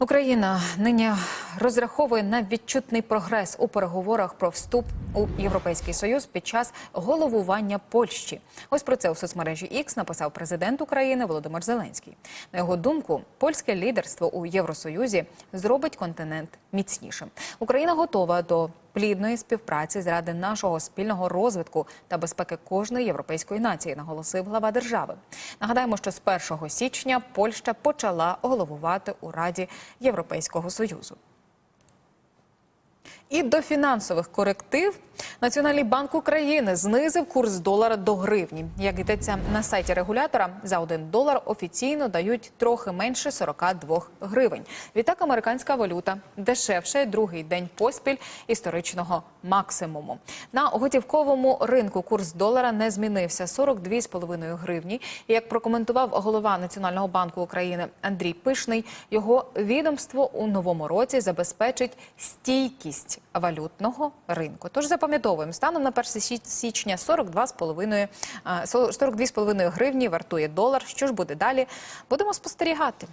Україна нині розраховує на відчутний прогрес у переговорах про вступ у Європейський Союз під час головування Польщі. Ось про це у соцмережі X написав президент України Володимир Зеленський. На його думку, польське лідерство у Євросоюзі зробить континент міцнішим. Україна готова до плідної співпраці заради нашого спільного розвитку та безпеки кожної європейської нації, наголосив глава держави. Нагадаємо, що з 1 січня Польща почала головувати у Раді Європейського Союзу. І до фінансових коректив Національний банк України знизив курс долара до гривні. Як йдеться на сайті регулятора, за один долар офіційно дають трохи менше 42 гривень. Відтак американська валюта дешевше другий день поспіль історичного максимуму. На готівковому ринку курс долара не змінився 42,5 гривні. Як прокоментував голова Національного банку України Андрій Пишний, його відомство у новому році забезпечить стійкість валютного ринку. Тож запам'ятовуємо, станом на 1 січ- січня 42,5 а, 42,5 гривні вартує долар. Що ж буде далі? Будемо спостерігати.